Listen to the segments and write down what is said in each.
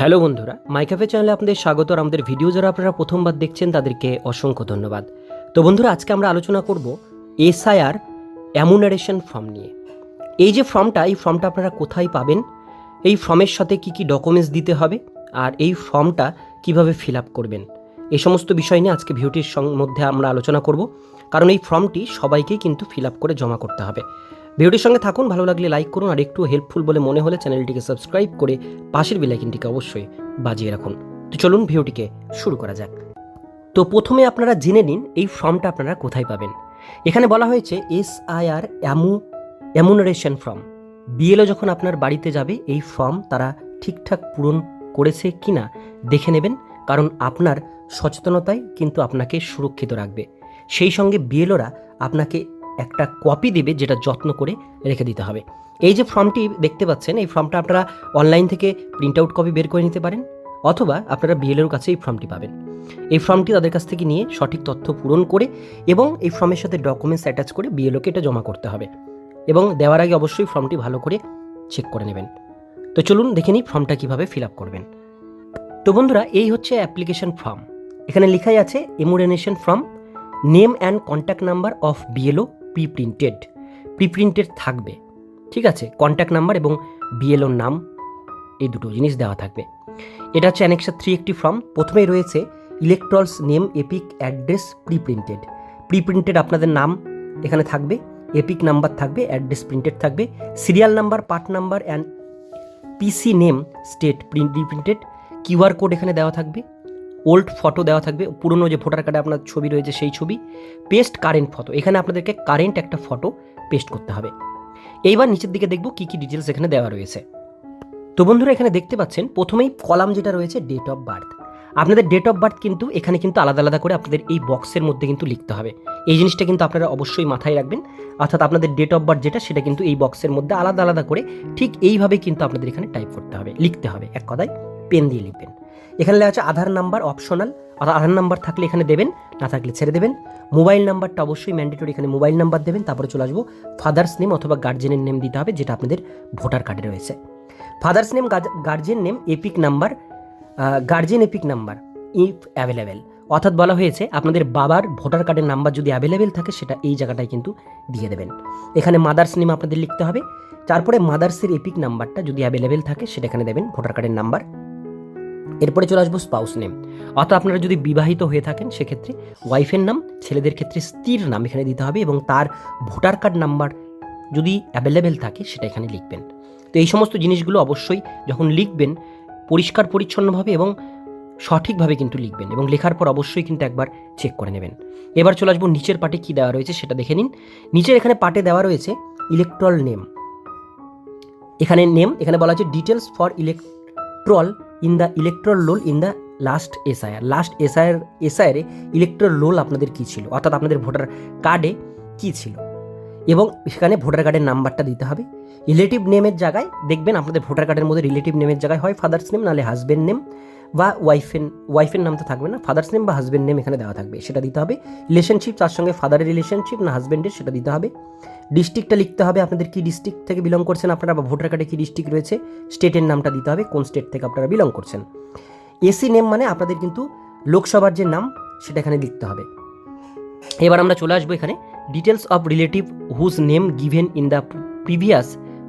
Hello বন্ধুরা মাইক্যাফে চ্যানেলে আপনাদের স্বাগত আর আমাদের ভিডিও যারা আপনারা প্রথমবার দেখছেন, তাদেরকে অসংখ্য ধন্যবাদ। তো বন্ধুরা, আজকে আমরা আলোচনা করব এসআইআর অ্যামুনারেশন ফর্ম নিয়ে। এই যে ফর্মটা, এই ফর্মটা আপনারা কোথায় পাবেন? এই ফর্মের সাথে কি কি ডকুমেন্টস দিতে হবে? আর এই ফর্মটা কীভাবে ফিল আপ করবেন? এই সমস্ত বিষয় নিয়ে আজকে ভিডিওটির সং- মধ্যে আমরা আলোচনা করব। কারণ এই ফর্মটি সবাইকেই কিন্তু ফিল আপ করে জমা করতে হবে। ভিডিওটির সঙ্গে থাকুন, ভালো লাগলে লাইক করুন আর একটু হেল্পফুল বলে মনে হলে চ্যানেলটিকে সাবস্ক্রাইব করে পাশের বেলাইকিনটিকে অবশ্যই বাজিয়ে রাখুন। তো চলুন ভিডিওটিকে শুরু করা যাক। তো প্রথমে আপনারা জেনে নিন এই ফর্মটা আপনারা কোথায় পাবেন। এখানে বলা হয়েছে এস আই আর অ্যামু অ্যামুনারেশন ফর্ম বিএলও যখন আপনার বাড়িতে যাবে, এই ফর্ম তারা ঠিকঠাক পূরণ করেছে কিনা দেখে নেবেন, কারণ আপনার সচেতনতাই কিন্তু আপনাকে সুরক্ষিত রাখবে। সেই সঙ্গে বিএলওরা আপনাকে একটা কপি দেবে যেটা যত্ন করে রেখে দিতে হবে। এই যে ফর্মটি দেখতে পাচ্ছেন, এই ফর্মটা আপনারা অনলাইন থেকে প্রিন্ট আউট কপি বের করে নিতে পারেন, অথবা আপনারা বিএলওর কাছে এই ফর্মটি পাবেন। এই ফর্মটি তাদের কাছ থেকে নিয়ে সঠিক তথ্য পূরণ করে এবং এই ফর্মের সাথে ডকুমেন্টস অ্যাটাচ করে বিএলওকে এটা জমা করতে হবে এবং দেওয়ার আগে অবশ্যই ফর্মটি ভালো করে চেক করে নেবেন। তো চলুন দেখে নিই ফর্মটা কীভাবে ফিল আপ করবেন। তো বন্ধুরা, এই হচ্ছে অ্যাপ্লিকেশন ফর্ম এখানে লেখাই আছে enumeration form name and contact number of BLO pre printed pre printed থাকবে। ঠিক আছে? কন্ট্যাক্ট নাম্বার এবং বিএলওর নাম, এই দুটো জিনিস দেওয়া থাকবে। এটা হচ্ছে অ্যানেক্সা থ্রি একটি ফর্ম প্রথমেই রয়েছে elector's name EPIC address pre printed pre printed আপনাদের নাম এখানে থাকবে এপিক নাম্বার থাকবে অ্যাড্রেস প্রিন্টেড থাকবে serial number part number and PC name state print printed QR code এখানে দেওয়া থাকবে। ওল্ড ফটো দেওয়া থাকবে, পুরনো যে ভোটার কার্ডে আপনার ছবি রয়েছে সেই ছবি পেস্ট কারেন্ট ফটো এখানে আপনাদেরকে কারেন্ট একটা ফটো পেস্ট করতে হবে। এইবার নিচের দিকে দেখব কি কি ডিটেলস এখানে দেওয়া রয়েছে। তো বন্ধুরা, এখানে দেখতে পাচ্ছেন, প্রথমেই কলাম যেটা রয়েছে ডেট অফ বার্থ আপনাদের ডেট অফ বার্থ কিন্তু, এখানে কিন্তু আলাদা আলাদা করে আপনাদের এই বক্সের মধ্যে কিন্তু লিখতে হবে। এই জিনিসটা কিন্তু আপনারা অবশ্যই মাথায় রাখবেন। অর্থাৎ আপনাদের ডেট অফ বার্থ যেটা, সেটা কিন্তু এই বক্সের মধ্যে আলাদা আলাদা করে ঠিক এইভাবে কিন্তু আপনাদের এখানে টাইপ করতে হবে, লিখতে হবে। এক কথায় পেন দিয়ে লিখবেন। এখানে লেখা আছে আধার নাম্বার অপশনাল, অর্থাৎ আধার নাম্বার থাকলে এখানে দেবেন, না থাকলে ছেড়ে দেবেন। মোবাইল নাম্বারটা অবশ্যই ম্যান্ডেটরি এখানে মোবাইল নাম্বার দেবেন, তারপরে চলে আসব ফাদার্স নেম অথবা গার্জেনের নেম দিতে হবে, যেটা আপনাদের ভোটার কার্ডে রয়েছে। Father's name guardian name, EPIC number guardian EPIC number, if available. অর্থাৎ বলা হয়েছে, আপনাদের বাবার ভোটার কার্ডের নাম্বার যদি অ্যাভেলেবেল থাকে, সেটা এই জায়গাটায় কিন্তু দিয়ে দেবেন। এখানে মাদার্স নেম আপনাদের লিখতে হবে। তারপরে মাদার্সের এপিক নাম্বারটা যদি অ্যাভেলেবেল থাকে, সেটা এখানে দেবেন, ভোটার কার্ডের নাম্বার। এরপরে চলে আসব স্পাউস নেম অর্থাৎ আপনারা যদি বিবাহিত হয়ে থাকেন, সেক্ষেত্রে ওয়াইফের নাম, ছেলেদের ক্ষেত্রে স্ত্রীর নাম এখানে দিতে হবে এবং তার ভোটার কার্ড নাম্বার যদি অ্যাভেলেবেল থাকে, সেটা এখানে লিখবেন। তো এই সমস্ত জিনিসগুলো অবশ্যই যখন লিখবেন, পরিষ্কার, পরিচ্ছন্নভাবে এবং সঠিকভাবে কিন্তু লিখবেন এবং লেখার পর অবশ্যই কিন্তু একবার চেক করে নেবেন। এবার চলে আসব নিচের পাটে কী দেওয়া রয়েছে সেটা দেখে নিন। নিচের এখানে পাটে দেওয়া রয়েছে ইলেকট্রল নেম এখানে নেম এখানে বলা হচ্ছে details for electoral in the electoral roll in the last SIR last SIR এসআইআরে electoral roll আপনাদের কী ছিল? অর্থাৎ আপনাদের ভোটার কার্ডে কী ছিল? এবং সেখানে ভোটার কার্ডের নাম্বারটা দিতে হবে। রিলেটিভ নেমের জায়গায় দেখবেন আপনাদের ভোটার কার্ডের মধ্যে রিলেটিভ নেমের জায়গায় হয় ফাদার্স নেম নাহলে হাজব্যান্ড নেম বা ওয়াইফের ওয়াইফের নাম তো থাকবে না ফাদার্স নেম বা হাজব্যান্ড নেম এখানে দেওয়া থাকবে, সেটা দিতে হবে। রিলেশনশিপ তার সঙ্গে ফাদারের রিলেশনশিপ না হাজব্যান্ডের সেটা দিতে হবে। ডিস্ট্রিক্টটা লিখতে হবে, আপনাদের কি ডিস্ট্রিক্ট থেকে বিলং করছেন আপনারা বা ভোটার কার্ডে কি ডিস্ট্রিক্ট রয়েছে স্টেটের নামটা দিতে হবে, কোন স্টেট থেকে আপনারা বিলং করছেন। এসি নেম মানে আপনাদের কিন্তু লোকসভার যে নাম, সেটা এখানে লিখতে হবে। এবার আমরা চলে আসব এখানে। Details of relative whose name given in the previous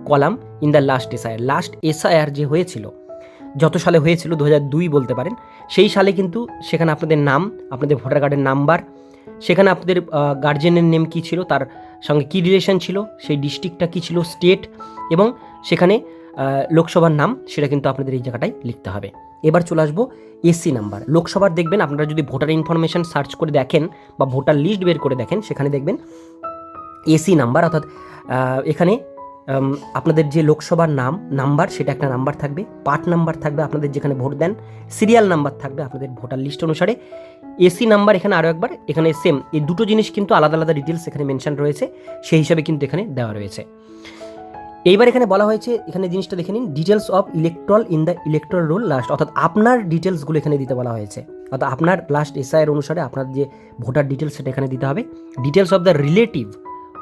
column in the last SIR last SIR যে হয়েছিল যত সালে হয়েছিল দু হাজার দুই বলতে পারেন, সেই সালে কিন্তু সেখানে আপনাদের নাম, আপনাদের ভোটার কার্ডের নাম্বার, সেখানে আপনাদের গার্জেনের নেম কী ছিল, তার সঙ্গে কী রিলেশন ছিল, সেই ডিস্ট্রিক্টটা কী ছিল স্টেট এবং সেখানে লোকসভার নাম, সেটা কিন্তু আপনাদের এই জায়গাটায় লিখতে হবে। এবার চলে আসব এসি নাম্বার লোকসভার দেখবেন, আপনারা যদি ভোটার ইনফরমেশন সার্চ করে দেখেন বা ভোটার লিস্ট বের করে দেখেন, সেখানে দেখবেন এসি নাম্বার অর্থাৎ এখানে আপনাদের যে লোকসভার নাম, নাম্বার, সেটা একটা নাম্বার থাকবে। পার্ট নাম্বার থাকবে আপনাদের যেখানে ভোট দেন। সিরিয়াল নাম্বার থাকবে আপনাদের ভোটার লিস্ট অনুসারে। এসি নাম্বার এখানে আরও একবার, এখানে সেম এই দুটো জিনিস কিন্তু আলাদা আলাদা ডিটেলস এখানে মেনশন রয়েছে। সেই হিসাবে কিন্তু এখানে দেওয়া রয়েছে। এইবার এখানে বলা হয়েছে, এখানে জিনিসটা দেখে নিন। Details of electoral in the electoral roll last অর্থাৎ আপনার ডিটেলসগুলো এখানে দিতে বলা হয়েছে। অর্থাৎ আপনার লাস্ট এসআইয়ের অনুসারে আপনার যে ভোটার ডিটেলস সেটা এখানে দিতে হবে। Details of the relative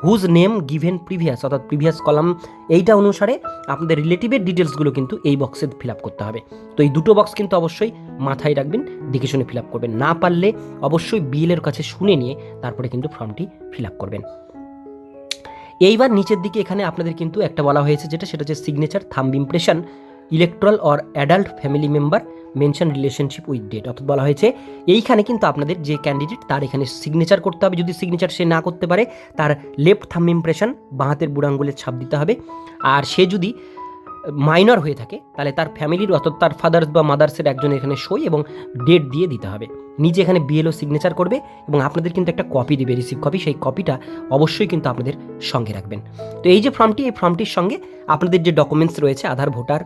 whose name given previous অর্থাৎ প্রিভিয়াস কলাম এইটা অনুসারে আপনাদের রিলেটিভের ডিটেলসগুলো কিন্তু এই বক্সে ফিল আপ করতে হবে। তো এই দুটো বক্স কিন্তু অবশ্যই মাথায় রাখবেন দেখে শুনে ফিল আপ করবেন। না পারলে অবশ্যই বিএলের কাছে শুনে নিয়ে তারপরে কিন্তু ফর্মটি ফিল আপ করবেন। এইবার নিচের দিকে এখানে আপনাদের কিন্তু একটা বলা হয়েছে যেটা, সেটা হচ্ছে signature thumb impression electoral or adult family member mention relationship with date অর্থাৎ বলা হয়েছে, এইখানে কিন্তু আপনাদের যে ক্যান্ডিডেট তার এখানে সিগনেচার করতে হবে। যদি সিগনেচার সে না করতে পারে, তার লেফট থাম ইমপ্রেশন বাঁ হাতের বুড়াঙ্গুলের ছাপ দিতে হবে। আর সে যদি মাইনর হয়ে থাকে, তাহলে তার ফ্যামিলির অর্থাৎ তার ফাদার্স বা মাদার্সের একজন এখানে সই এবং ডেট দিয়ে দিতে হবে। নিজে এখানে বিএলও সিগনেচার করবে এবং আপনাদের কিন্তু একটা কপি দিবে রিসিভ কপি সেই কপিটা অবশ্যই কিন্তু আপনাদের সঙ্গে রাখবেন। তো এই যে ফর্মটি এই ফর্মটির সঙ্গে আপনাদের যে ডকুমেন্টস রয়েছে, আধার ভোটার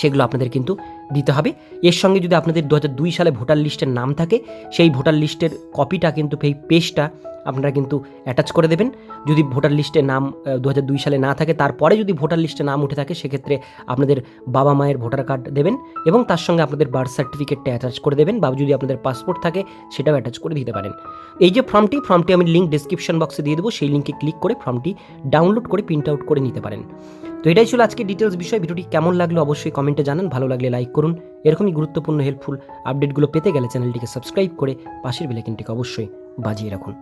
সেগুলো আপনাদের কিন্তু দিতে হবে। এর সঙ্গে যদি আপনাদের দু হাজার দুই সালে ভোটার লিস্টের নাম থাকে, সেই ভোটার লিস্টের কপিটা কিন্তু সেই পেজটা আপনারা কিন্তু অ্যাটাচ করে দেবেন। যদি ভোটার লিস্টে নাম দু হাজার দুই সালে না থাকে, তারপরে যদি ভোটার লিস্টে নাম উঠে থাকে, সেক্ষেত্রে আপনাদের বাবা মায়ের ভোটার কার্ড দেবেন এবং তার সঙ্গে আপনাদের বার্থ সার্টিফিকেটটা অ্যাটাচ করে দেবেন বা যদি আপনাদের পাসপোর্ট থাকে, সেটাও অ্যাটাচ করে দিতে পারেন। এই যে ফর্মটি ফর্মটি আমি লিঙ্ক ডিসক্রিপশন বক্সে দিয়ে দেবো। সেই লিঙ্কে ক্লিক করে ফর্মটি ডাউনলোড করে প্রিন্ট আউট করে নিতে পারেন। তো এটাই ছিল আজকে ডিটেলস বিষয়। ভিডিওটি কেমন লাগল অবশ্যই কমেন্টে জানান। ভালো লাগলে লাইক করুন। এরকমই গুরুত্বপূর্ণ হেল্পফুল আপডেটগুলো পেতে গেলে চ্যানেলটিকে সাবস্ক্রাইব করে পাশের বেলাইকিনটিকে অবশ্যই বাজিয়ে রাখুন।